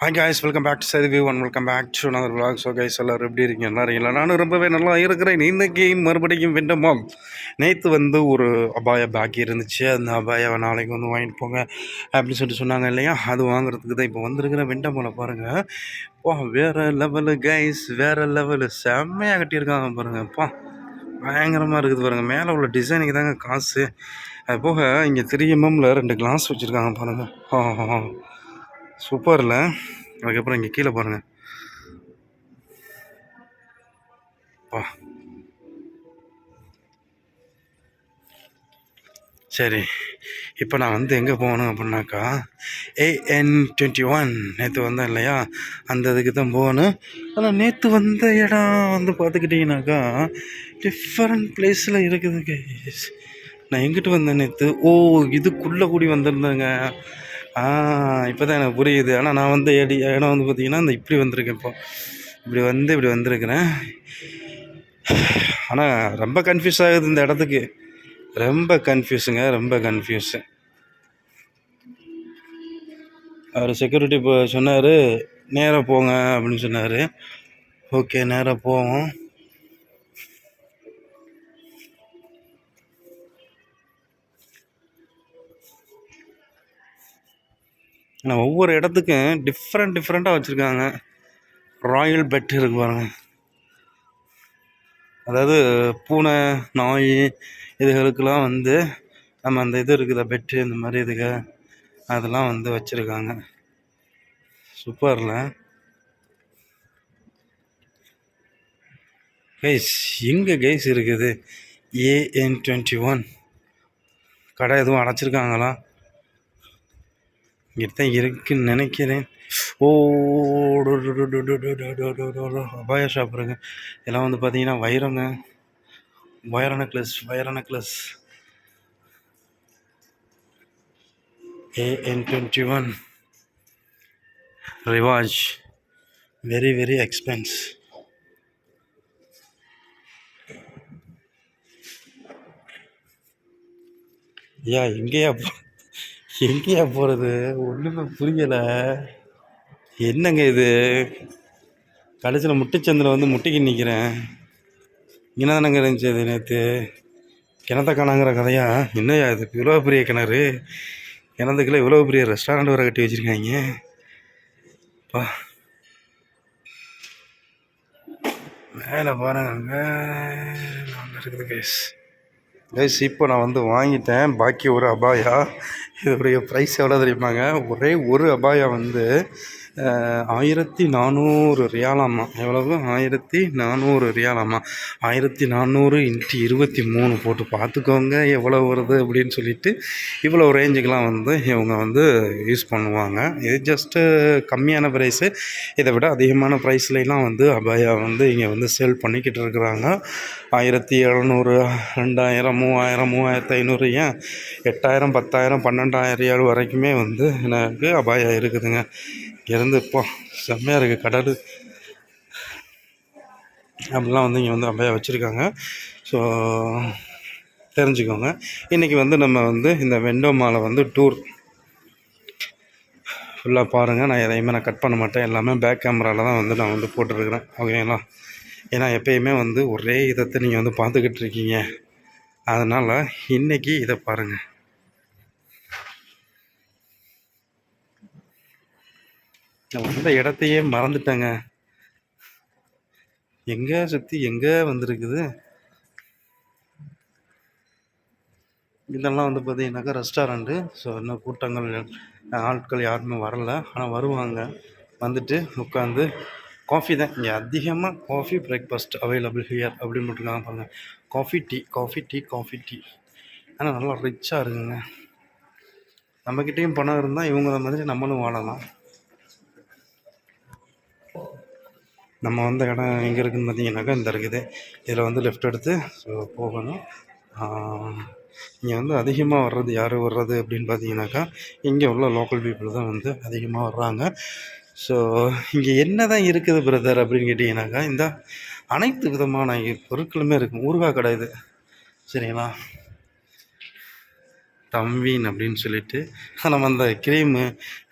Hi guys welcome back to சதி one welcome back to another vlog. So guys எல்லோரும் எப்படி இருக்கீங்க? நல்லா இருக்கீங்களா? நானும் ரொம்பவே நல்லா இருக்கிறேன். இன்னைக்கு மறுபடியும் விண்டமாம் நேற்று வந்து ஒரு அபாய பாக்கி இருந்துச்சு. அந்த அபாயாவை நாளைக்கு வந்து வாங்கிட்டு போங்க அப்படின்னு சொல்லிட்டு சொன்னாங்க இல்லையா? அது வாங்குறதுக்கு தான் இப்போ வந்திருக்கிற வெண்டமலை பாருங்கள் பா வேறு லெவலு கைஸ் வேறு லெவலு செம்மையாக கட்டியிருக்காங்க பாருங்கப்பா பயங்கரமாக இருக்குது பாருங்கள் மேலே உள்ள டிசைனுக்கு தாங்க காசு. அது போக இங்கே த்ரீ எம்எம்மில் ரெண்டு கிளாஸ் வச்சுருக்காங்க பாருங்கள் ஆ சூப்பரில். அதுக்கப்புறம் இங்கே கீழே பாருங்கள் பா. சரி. இப்போ நான் வந்து எங்கே போகணும் அப்படின்னாக்கா ஏஎன் டுவெண்ட்டி ஒன் நேற்று வந்தேன் இல்லையா? அந்த இதுக்கு தான் போகணும். ஆனால் நேற்று வந்த இடம் வந்து பார்த்துக்கிட்டிங்கனாக்கா டிஃப்ரெண்ட் பிளேஸில் இருக்குது guys. நான் எங்கிட்டு வந்தேன் நேற்று ஓ இதுக்குள்ளே கூடி வந்திருந்தேங்க. இப்போ தான் எனக்கு புரியுது. ஆனால் நான் வந்து எடி இடம் வந்து பார்த்தீங்கன்னா இந்த இப்படி வந்திருக்கேன் இப்போ. இப்படி வந்து இப்படி வந்திருக்கிறேன். ஆனால் ரொம்ப கன்ஃபியூஸ் ஆகுது இந்த இடத்துக்கு. ரொம்ப கன்ஃபியூஸுங்க ரொம்ப கன்ஃபியூஸு அவர் செக்யூரிட்டி இப்போ சொன்னார் நேராக போங்க அப்படின்னு சொன்னார். ஓகே நேராக போவோம். ஆனால் ஒவ்வொரு இடத்துக்கும் டிஃப்ரெண்ட் டிஃப்ரெண்ட்டாக வச்சுருக்காங்க. ராயல் பெட் இருக்கு பாருங்க. அதாவது பூனை நாய் இதுகளுக்கெல்லாம் வந்து நம்ம அந்த இது இருக்குதா பெட்டு இந்த மாதிரி இதுக்கு அதெல்லாம் வந்து வச்சுருக்காங்க. சூப்பரில் கைஸ் எங்கே கைஸ் இருக்குது? ஏஎன் டுவெண்ட்டி ஒன் கடை எதுவும் அடைச்சிருக்காங்களா? இங்கிட்ட தான் இருக்குன்னு நினைக்கிறேன் ஓ அபாய ஷாப் இருக்குது இதெல்லாம் வந்து பார்த்தீங்கன்னா வைரங்க வைர நெக்லஸ் வைர நெக்லஸ் ஏஎன் டுவெண்ட்டி ஒன் ரிவாஜ் வெரி வெரி எக்ஸ்பென்ஸ் யா எங்கேயா எங்கேயா போகிறது ஒன்றுமே புரியலை. என்னங்க இது? கடைசியில் முட்டைச்சந்தில் வந்து முட்டைக்கு நிற்கிறேன் இங்கே தானங்க இருந்துச்சு அது நேற்று கிணத்த காணாங்கிற கதையா? என்னையா இது? இவ்வளோ பெரிய கிணறு? கிணத்துக்குள்ளே இவ்வளோ பெரிய ரெஸ்டாரண்ட் வர கட்டி வச்சுருக்காங்க. பா. மேலே பாருங்க. அங்கே இருக்குது கேஸ் கைஸ் இப்போ நான் வந்து வாங்கிட்டேன். பாக்கி ஒரு அபாயா. இதோடைய ப்ரைஸ் எவ்வளோ தெரியுமாங்க? ஒரே ஒரு அபாயா வந்து ஆயிரத்தி நானூறு ரியாலாமா எவ்வளவு? ஆயிரத்தி நானூறு ரியாலாமா ஆயிரத்தி நானூறு இன்ட்டு இருபத்தி மூணு போட்டு பார்த்துக்கோங்க எவ்வளோ வருது அப்படின்னு சொல்லிட்டு இவ்வளோ ரேஞ்சுக்கெலாம் வந்து இவங்க வந்து யூஸ் பண்ணுவாங்க. இது ஜஸ்ட்டு கம்மியான ப்ரைஸு இதை விட அதிகமான ப்ரைஸ்லாம் வந்து அபாயா வந்து இங்கே வந்து சேல் பண்ணிக்கிட்டு இருக்கிறாங்க. ஆயிரத்தி எழுநூறு ரெண்டாயிரம் மூவாயிரம் மூவாயிரத்து ஐநூறு ஏன்? எட்டாயிரம் பத்தாயிரம் பன்னெண்டாயிரம் ஏழு வரைக்குமே வந்து எனக்கு அபாயா இருக்குதுங்க. இருந்து இப்போ செம்மையாக இருக்குது கடல். அப்படிலாம் வந்து இங்கே வந்து அபாயா வச்சுருக்காங்க. ஸோ தெரிஞ்சுக்கோங்க. இன்றைக்கி வந்து நம்ம வந்து இந்த வெண்டோ மாலை வந்து டூர் ஃபுல்லாக பாருங்கள் நான் எதையுமே நான் கட் பண்ண மாட்டேன். எல்லாமே பேக் கேமராவில் தான் வந்து நான் வந்து போட்டுருக்குறேன். ஓகேங்களா ஏன்னா எப்பயுமே வந்து ஒரே இதத்தை நீங்கள் வந்து பார்த்துக்கிட்டு இருக்கீங்க. அதனால் இன்றைக்கி இதை பாருங்கள் நான் வந்த இடத்தையே மறந்துட்டேங்க. எங்கே சுற்றி எங்கே வந்திருக்குது? இதெல்லாம் வந்து பார்த்தீங்கன்னாக்கா ரெஸ்டாரண்ட்டு ஸோ இன்னும் கூட்டங்கள் ஆட்கள் யாருமே வரல. ஆனால் வருவாங்க. வந்துட்டு உட்காந்து காஃபி தான். இங்கே அதிகமாக காஃபி பிரேக்ஃபாஸ்ட் அவைலபிள் ஹியர் அப்படின்னு மட்டும் பாருங்கள் coffee tea coffee tea coffee tea ஆனால் நல்லா ரிச்சாக இருக்குங்க. நம்மக்கிட்டேயும் பணம் இருந்தால் இவங்கள மாதிரி நம்மளும் வாழலாம். நம்ம வந்த இடம் எங்கே இருக்குதுன்னு பார்த்தீங்கன்னாக்கா இந்த இருக்குது. இதில் வந்து லெஃப்ட் எடுத்து ஸோ போகணும். இங்கே வந்து அதிகமாக வர்றது யார் வர்றது அப்படின்னு பார்த்தீங்கன்னாக்கா இங்கே உள்ள லோக்கல் பீப்புள் தான் வந்து அதிகமாக வர்றாங்க. ஸோ இங்கே என்ன தான் இருக்குது பிரதர் அப்படின்னு கேட்டிங்கனாக்கா இந்த அனைத்து விதமான பொருட்களுமே இருக்கும் ஊறுகாய் கடை இது. சரிங்களா? தம்வீன் அப்படின்னு சொல்லிட்டு நம்ம அந்த க்ரீமு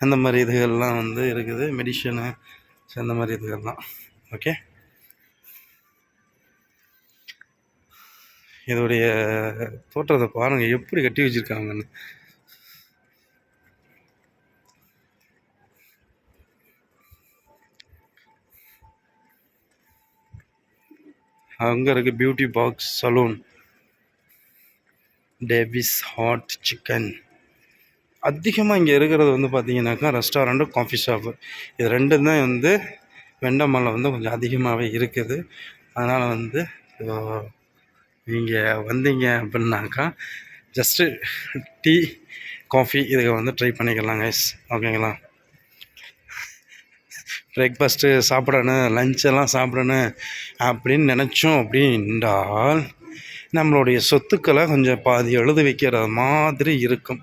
அந்த மாதிரி இதுகள்லாம் வந்து இருக்குது. மெடிஷனு ஸோ அந்த மாதிரி இதுகள்லாம். ஓகே. இதோடைய தோற்றத்தை பாருங்கள் எப்படி கட்டி வச்சுருக்காங்கன்னு. அங்கே இருக்குது beauty box salon Dave's hot chicken அதிகமாக இங்கே இருக்கிறது வந்து பார்த்தீங்கன்னாக்கா ரெஸ்டாரண்ட்டு காஃபி ஷாப்பு இது ரெண்டும் தான் வந்து வெண்டமல்ல வந்து கொஞ்சம் அதிகமாகவே இருக்குது. அதனால் வந்து நீங்கள் வந்தீங்க அப்படின்னாக்கா ஜஸ்ட்டு டீ காஃபி இதுக்கு வந்து ட்ரை பண்ணிக்கலாம் கைஸ் ஓகேங்களா பிரேக்ஃபாஸ்ட்டு சாப்பிடணும் லஞ்செல்லாம் சாப்பிடணும் அப்படின்னு நினச்சோம் அப்படின்றால் நம்மளுடைய சொத்துக்களை கொஞ்சம் பாதி எழுத வைக்கிற மாதிரி இருக்கும்.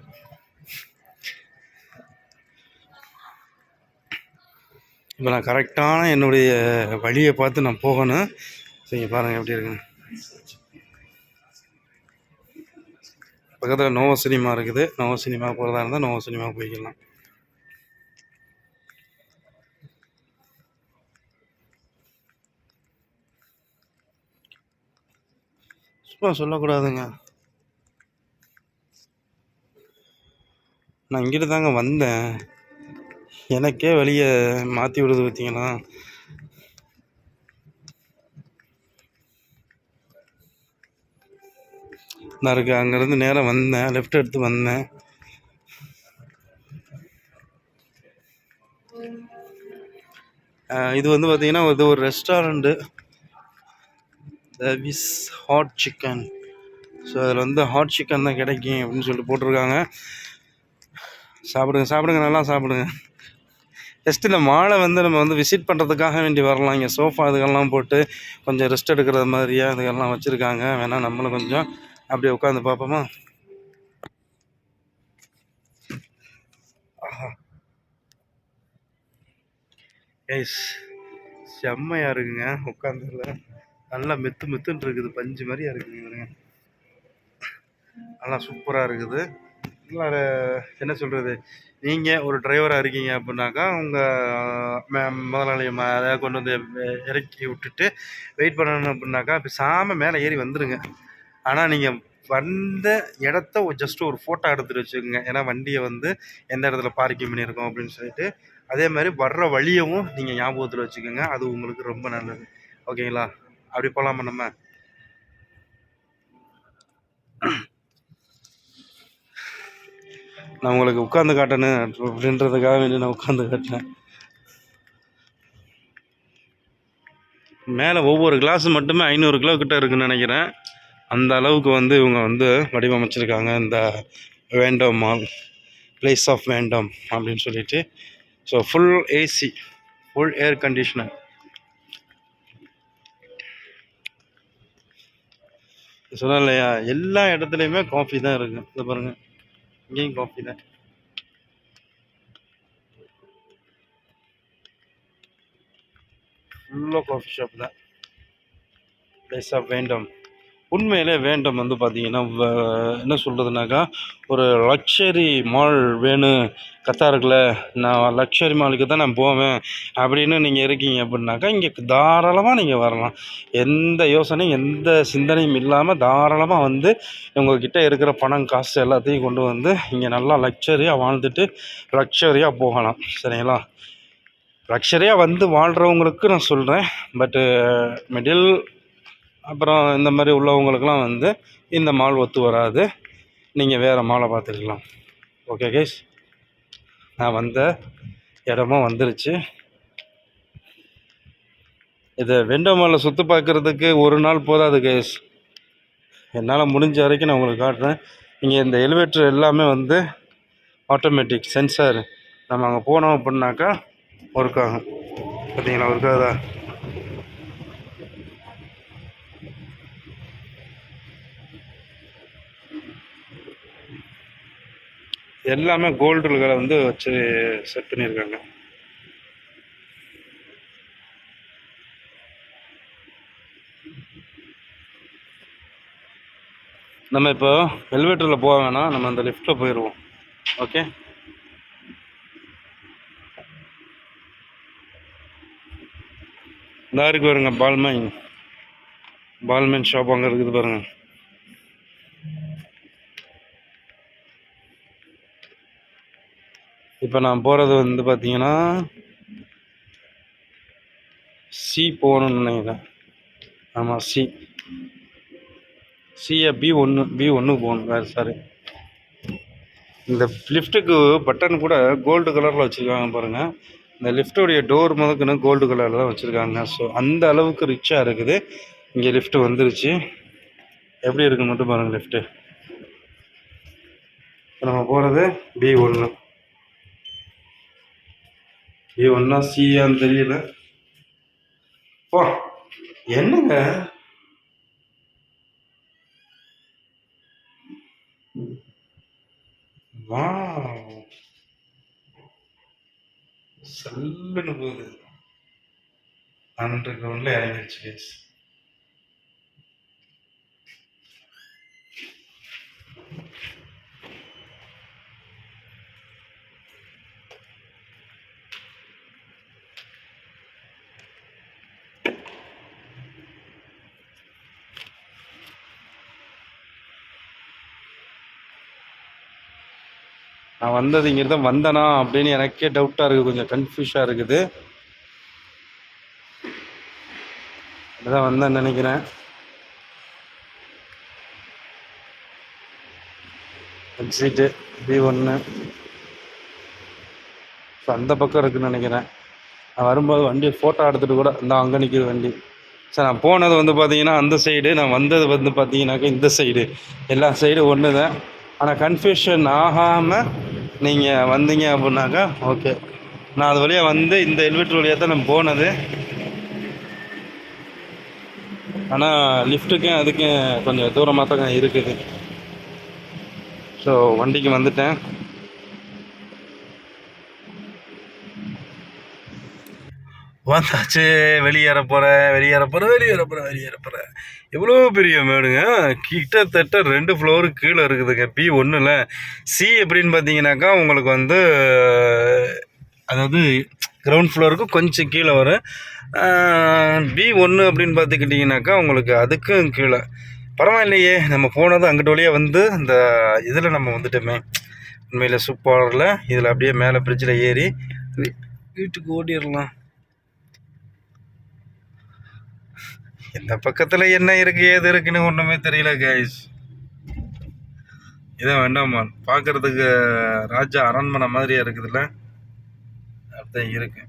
இப்போ நான் கரெக்டான என்னுடைய வழியை பார்த்து நான் போகணும். சரி பாருங்கள் எப்படி இருக்குங்க பக்கத்தில் நோவோ சினிமா இருக்குது. நோவோ சினிமா போகிறதா இருந்தால் நோவோ சினிமா போய்க்கலாம். சும்மா சொல்லக்கூடாதுங்க. நான் இங்கிட்டு தாங்க வந்தேன். எனக்கே வழியை மாற்றி விடுது பார்த்தீங்களா நான் இருக்கு அங்கேருந்து நேராக வந்தேன் லெஃப்ட் எடுத்து வந்தேன். இது வந்து பார்த்தீங்கன்னா இது ஒரு ரெஸ்டாரண்ட்டு விஸ் ஹாட் சிக்கன் ஸோ அதில் வந்து ஹாட் சிக்கன் தான் கிடைக்கும் அப்படின்னு சொல்லிட்டு போட்டிருக்காங்க. சாப்பிடுங்க சாப்பிடுங்க நல்லா சாப்பிடுங்க. ஜஸ்ட் இந்த மாலை வந்து நம்ம வந்து விசிட் பண்ணுறதுக்காக வேண்டி வரலாம். இங்கே சோஃபா இதுகள்லாம் போட்டு கொஞ்சம் ரெஸ்ட் எடுக்கிறது மாதிரியா இதுகள்லாம் வச்சுருக்காங்க. வேணால் நம்மளும் கொஞ்சம் அப்படியே உட்காந்து பார்ப்போமா? எஸ் செம்மையாக இருக்குங்க. உட்காந்துல நல்லா மெத்து மெத்துன்னு இருக்குது. பஞ்சு மாதிரியாக இருக்குங்க நல்லா சூப்பராக இருக்குது. என்ன சொல்கிறது நீங்கள் ஒரு டிரைவராக இருக்கீங்க அப்படின்னாக்கா உங்கள் முதலாளி அதை கொண்டு வந்து இறக்கி விட்டுட்டு வெயிட் பண்ணணும் அப்படின்னாக்கா பேசாமல் மேலே ஏறி வந்துடுங்க ஆனால் நீங்கள் வந்த இடத்த ஜஸ்ட் ஒரு ஃபோட்டோ எடுத்துகிட்டு வச்சுக்கோங்க. ஏன்னா வண்டியை வந்து எந்த இடத்துல பார்க்கிங் பண்ணியிருக்கோம் அப்படின்னு சொல்லிட்டு அதே மாதிரி வர்ற வழியவும் நீங்கள் ஞாபகத்தில் வச்சுக்கோங்க. அது உங்களுக்கு ரொம்ப நல்லது. ஓகேங்களா அப்படி போகலாமா நம்ம? நான் உங்களுக்கு உட்காந்து காட்டணும் அப்படின்றதுக்காக வேண்டி நான் உட்காந்து காட்டினேன். மேலே ஒவ்வொரு கிளாஸ் மட்டுமே ஐநூறு கிலோ கிட்ட இருக்குன்னு நினைக்கிறேன். அந்த அளவுக்கு வந்து இவங்க வந்து வடிவமைச்சிருக்காங்க. இந்த வேண்டாம் மால் பிளேஸ் ஆஃப் வேண்டாம் அப்படின்னு சொல்லிட்டு. So full AC full air conditioner சொன்னேன் இல்லையா? எல்லா இடத்துலையுமே காஃபி தான் இருக்குது இதை பாருங்கள் இங்கேயும் காஃபி தான் ஃபுல்லாக காஃபி ஷாப் தான் பிளேஸ் ஆஃப் வேண்டம் உண்மையிலே வேண்டும் வந்து பார்த்தீங்கன்னா என்ன சொல்கிறதுனாக்கா ஒரு லக்ஷரி மால் வேணும் கத்தாருக்குள்ள நான் லக்ஷரி மாலுக்கு தான் நான் போவேன் அப்படின்னு நீங்கள் இருக்கீங்க அப்படின்னாக்கா இங்கே தாராளமாக நீங்கள் வரலாம். எந்த யோசனையும் எந்த சிந்தனையும் இல்லாமல் தாராளமாக வந்து உங்கள்கிட்ட இருக்கிற பணம் காசு எல்லாத்தையும் கொண்டு வந்து இங்கே நல்லா லக்ஷரியாக வாழ்ந்துட்டு லக்ஷரியாக போகலாம். சரிங்களா? லக்ஷரியாக வந்து வாழ்கிறவங்களுக்கு நான் சொல்கிறேன் பட்டு மிடில் அப்புறம் இந்த மாதிரி உள்ளவங்களுக்கெல்லாம் வந்து இந்த மால் ஒத்து வராது. நீங்கள் வேறு மாலை பார்த்துக்கலாம். ஓகே கேஸ் நான் வந்த இடமும் வந்துருச்சு. இதை வெண்ட மாலை சுற்றி பார்க்குறதுக்கு ஒரு நாள் போதாது கேஸ் என்னால் முடிஞ்ச வரைக்கும் நான் உங்களுக்கு காட்டுறேன். இங்கே இந்த எலிவேட்டர் எல்லாமே வந்து ஆட்டோமேட்டிக் சென்சார் நம்ம அங்கே போனோம் அப்படின்னாக்கா ஒர்க் ஆகும். பார்த்தீங்களா? ஒர்க் ஆகுதா? எல்லாமே கோல்டுகளை வந்து வச்சு செட் பண்ணியிருக்காங்க. நம்ம இப்போ எலிவேட்டரில் போக வேணாம். நம்ம அந்த லிஃப்ட்டில் போயிடுவோம் ஓகே இந்த இருக்கு பாருங்க பால்மைன் பால்மைன் ஷாப் அங்கே இருக்குது பாருங்கள் இப்போ நான் போகிறது வந்து பார்த்தீங்கன்னா சி போகணும்னு நினைக்கிறேன். ஆமாம் சி சிஏ பி ஒன்று பி ஒன்று போகணும் வேறு சாரி இந்த லிஃப்ட்டுக்கு பட்டன் கூட கோல்டு கலரில் வச்சுருக்காங்க பாருங்கள் இந்த லிஃப்ட்டுடைய டோர் முதக்குன்னு கோல்டு கலரில் தான் வச்சுருக்காங்க. ஸோ அந்த அளவுக்கு ரிச்சாக இருக்குது. இங்கே லிஃப்ட்டு வந்துருச்சு. எப்படி இருக்குன்னு மட்டும் பாருங்கள் லிஃப்ட்டு இப்போ நம்ம போகிறது பி ஒன்று ஏ ஒன்றா சியான்னு தெரியல. போ. என்னங்க? வா சல்லுன்னு போகுது. அண்டர் கிரவுண்டில் இறங்கிடுச்சு கேஸ் நான் வந்தது இங்கே தான் வந்தனா அப்படின்னு எனக்கே டவுட்டாக இருக்குது. கொஞ்சம் கன்ஃபியூஷாக இருக்குது. தான் வந்தேன்னு நினைக்கிறேன். எக்ஸிட்டு பி ஒன்று ஸோ அந்த பக்கம் இருக்குதுன்னு நினைக்கிறேன். நான் வரும்போது வண்டி ஃபோட்டோ எடுத்துகிட்டு கூட இந்த அங்கே நிற்கிற வண்டி. சார் நான் போனது வந்து பார்த்தீங்கன்னா அந்த சைடு நான் வந்தது வந்து பார்த்தீங்கன்னாக்கா இந்த சைடு எல்லா சைடும் ஒன்று தான் ஆனால் கன்ஃபியூஷன் ஆகாமல் நீங்கள் வந்தீங்க அப்படின்னாக்கா ஓகே நான் அது வழியாக வந்து இந்த எலிவேட்டர் வழியாக தான் நான் போனது. ஆனால் லிஃப்ட்டுக்கும் அதுக்கும் கொஞ்சம் தூரமாக தான் இருக்குது. ஸோ வண்டிக்கு வந்துட்டேன். வந்தாச்சு வெளியேற போகிறேன் வெளியேற போகிறேன் வெளியேற போகிறேன் வெளியேற போகிறேன் எவ்வளோ பெரிய மேடுங்க? கிட்டத்தட்ட ரெண்டு ஃப்ளோரு கீழே இருக்குதுங்க. பி ஒன்றில் சி எப்படின்னு பார்த்தீங்கன்னாக்கா உங்களுக்கு வந்து அதாவது கிரவுண்ட் ஃப்ளோருக்கு கொஞ்சம் கீழே வரும். பி ஒன்று அப்படின்னு பார்த்துக்கிட்டிங்கனாக்கா உங்களுக்கு அதுக்கும் கீழே. பரவாயில்லையே நம்ம போனதும் அங்கிட்ட வழியாக வந்து இந்த இதில் நம்ம வந்துட்டோமே. உண்மையில் சூப்பரில் இதில் அப்படியே மேலே பிரிட்ஜில் ஏறி வீட்டுக்கு ஓடிடலாம். இந்த பக்கத்தில் என்ன இருக்குது ஏது இருக்குன்னு ஒன்றுமே தெரியல கைஸ் இதான் வேண்டாமா? பார்க்கறதுக்கு ராஜா அரண்மனை மாதிரியா இருக்குதுல்ல? அப்படிதான் இருக்கு.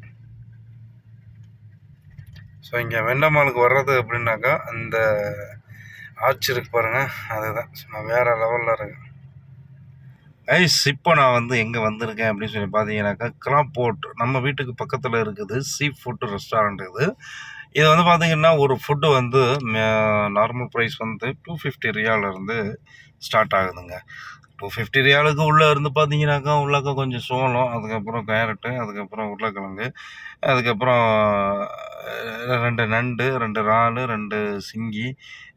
ஸோ இங்கே வெண்டமாலுக்கு வர்றது அப்படின்னாக்கா அந்த ஆர்ச் இருக்கு பாருங்க அதுதான். சும்மா வேறு லெவலில் இருக்கு ஐஸ் இப்போ நான் வந்து எங்கே வந்திருக்கேன் அப்படின்னு சொல்லி பார்த்தீங்கன்னாக்கா கிளாப்போர்ட் நம்ம வீட்டுக்கு பக்கத்தில் இருக்குது சீ ஃபுட் ரெஸ்டாரண்ட் இது. இது வந்து பார்த்தீங்கன்னா ஒரு ஃபுட்டு வந்து நார்மல் ப்ரைஸ் வந்து டூ ஃபிஃப்டி ரியாலிருந்து ஸ்டார்ட் ஆகுதுங்க. டூ ஃபிஃப்டி ரியாலுக்கு உள்ளே இருந்து பார்த்தீங்கன்னாக்கா உள்ளாக்க கொஞ்சம் சோளம் அதுக்கப்புறம் கேரட்டு அதுக்கப்புறம் உருளைக்கிழங்கு அதுக்கப்புறம் ரெண்டு நண்டு ரெண்டு இறால் ரெண்டு சிங்கி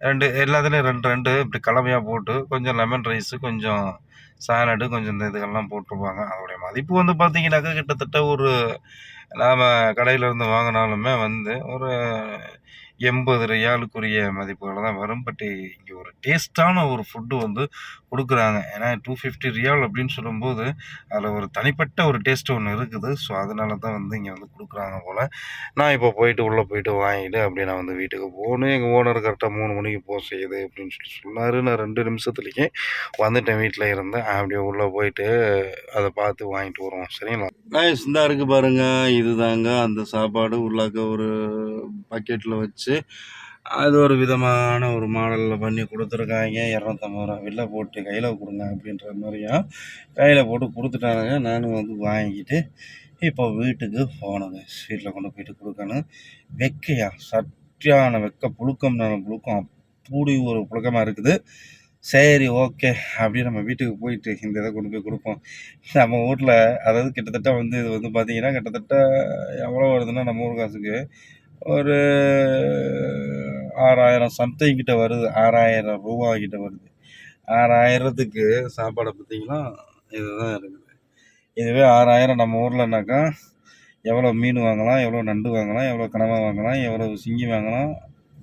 ரெண்டு எல்லாத்துலேயும் ரெண்டு ரெண்டு இப்படி கலவையாக போட்டு கொஞ்சம் லெமன் ரைஸு கொஞ்சம் சாலடு கொஞ்சம் இந்த இதுகள்லாம் போட்டிருப்பாங்க. அதோடைய மதிப்பு வந்து பார்த்திங்கனாக்கா கிட்டத்தட்ட ஒரு நாம் கடையிலேருந்து வாங்கினாலுமே வந்து ஒரு எண்பது ரியாலுக்குரிய மதிப்புகளை தான் வரும். பட் இங்கே ஒரு டேஸ்ட்டான ஒரு ஃபுட்டு வந்து கொடுக்குறாங்க. ஏன்னா டூ ஃபிஃப்டி ரியால் அப்படின்னு சொல்லும்போது அதில் ஒரு தனிப்பட்ட ஒரு டேஸ்ட் ஒன்று இருக்குது. ஸோ அதனால தான் வந்து இங்கே வந்து கொடுக்குறாங்க போல். நான் இப்போ போயிட்டு உள்ளே போயிட்டு வாங்கிட்டு அப்படி நான் வந்து வீட்டுக்கு போகணும். எங்கள் ஓனர் கரெக்டாக மூணு மணிக்கு போக செய்யுது அப்படின்னு சொல்லி சொன்னார். நான் ரெண்டு நிமிஷத்துலேயே வந்துட்டேன் வீட்டில் இருந்தேன் அப்படியே உள்ளே போயிட்டு அதை பார்த்து வாங்கிட்டு வருவோம். சரிங்களா? நான் இந்த இருக்குது பாருங்க. இதுதாங்க. அந்த சாப்பாடு உள்ளாக்க ஒரு பக்கெட்டில் வச்சு அது ஒரு விதமான ஒரு மாடலில் பண்ணி கொடுத்துருக்காங்க. இரநூத்தம்பது ரூபா வெளில போட்டு கையில் கொடுங்க அப்படின்ற மாதிரியும் கையில் போட்டு கொடுத்துட்டானுங்க. நானும் வந்து வாங்கிட்டு இப்போ வீட்டுக்கு போனேங்க. ஸ்வீட்டில் கொண்டு போயிட்டு கொடுக்கணும். வெக்கையா சட்டியான வெக்க புழுக்கம் நான் புழுக்கம் அப்படி ஒரு புழுக்கமாக இருக்குது. சரி ஓகே அப்படியே நம்ம வீட்டுக்கு போயிட்டு இந்த இதை கொண்டு போய் கொடுப்போம். நம்ம ஊரில் அதாவது கிட்டத்தட்ட வந்து இது வந்து பார்த்திங்கன்னா கிட்டத்தட்ட எவ்வளோ வருதுன்னா நம்ம ஊர் காசுக்கு ஒரு ஆறாயிரம் சம்திங் கிட்ட வருது. ஆறாயிரம் ரூபா கிட்ட வருது. ஆறாயிரத்துக்கு சாப்பாடை பார்த்தீங்கன்னா இதுதான் இருக்குது. இதுவே ஆறாயிரம் நம்ம ஊர்லனாக்கா எவ்வளோ மீன் வாங்கலாம் எவ்வளோ நண்டு வாங்கலாம் எவ்வளோ கனவா வாங்கலாம் எவ்வளோ சிங்கி வாங்கலாம்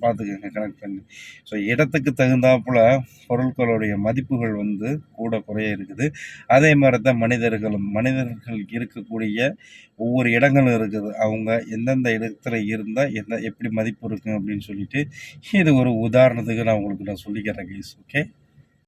பார்த்துக்கோங்க கனெக்ட் பண்ணி. ஸோ இடத்துக்கு தகுந்தாப்புல பொருட்களுடைய மதிப்புகள் வந்து கூட குறைய இருக்குது. அதே மாதிரி தான் மனிதர்களும் மனிதர்கள் இருக்கக்கூடிய ஒவ்வொரு இடங்களும் இருக்குது. அவங்க எந்தெந்த இடத்துல இருந்தால் எந்த எப்படி மதிப்பு இருக்கும் அப்படின்னு சொல்லிட்டு இது ஒரு உதாரணத்துக்கு நான் உங்களுக்கு நான் சொல்லிக்கிறேன் கைஸ் ஓகே